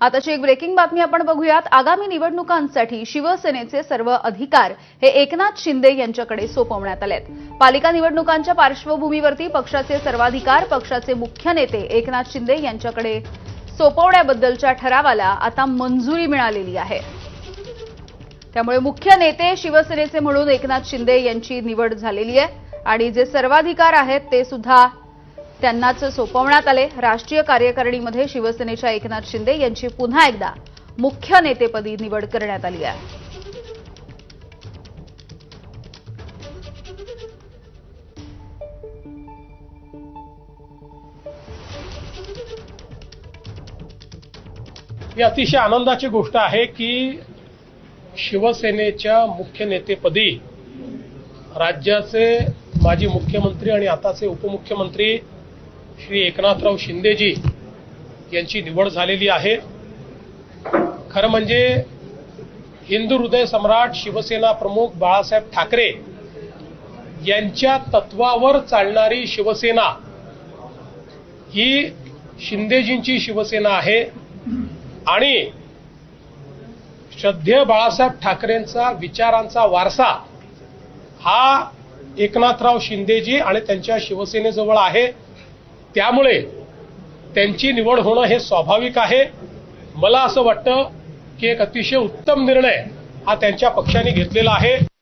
आताची एक ब्रेकिंग बातमी आपण बघूयात. आगामी निवडणुकांसाठी शिवसेनेचे सर्व अधिकार हे एकनाथ शिंदे यांच्याकडे सोपवण्यात आलेत. पालिका निवडणुकांच्या पार्श्वभूमीवरती पक्षाचे सर्वाधिकार पक्षाचे मुख्य नेते एकनाथ शिंदे यांच्याकडे सोपवण्याबद्दलच्या ठरावाला आता मंजुरी मिळालेली आहे. त्यामुळे मुख्य नेते शिवसेनेचे म्हणून एकनाथ शिंदे यांची निवड झालेली आहे. आणि जे सर्वाधिकार आहेत ते सुद्धा त्यांनाच सोपवण्यात आले. राष्ट्रीय कार्यकारिणीमध्ये शिवसेनेच्या एकनाथ शिंदे यांची पुन्हा एकदा मुख्य नेतेपदी निवड करण्यात आली आहे. ही अतिशय आनंदाची गोष्ट आहे की शिवसेनेच्या मुख्य नेतेपदी राज्याचे माजी मुख्यमंत्री आणि आताचे उपमुख्यमंत्री श्री एकनाथराव शिंदेजी यांची निवड झालेली आहे. खरं म्हणजे हिंदू हृदय सम्राट शिवसेना प्रमुख बाळासाहेब ठाकरे यांच्या तत्वावर चालणारी शिवसेना ही शिंदेजींची शिवसेना आहे आणि श्रद्धेय बाळासाहेब ठाकरेंचा विचारांचा वारसा हा एकनाथराव शिंदेजी आणि त्यांच्या शिवसेनेजवळ आहे. त्यामुळे त्यांची निवड होणं हे स्वाभाविक आहे. मला असं वाटतं की एक अतिशय उत्तम निर्णय हा त्यांच्या पक्षाने घेतलेला आहे.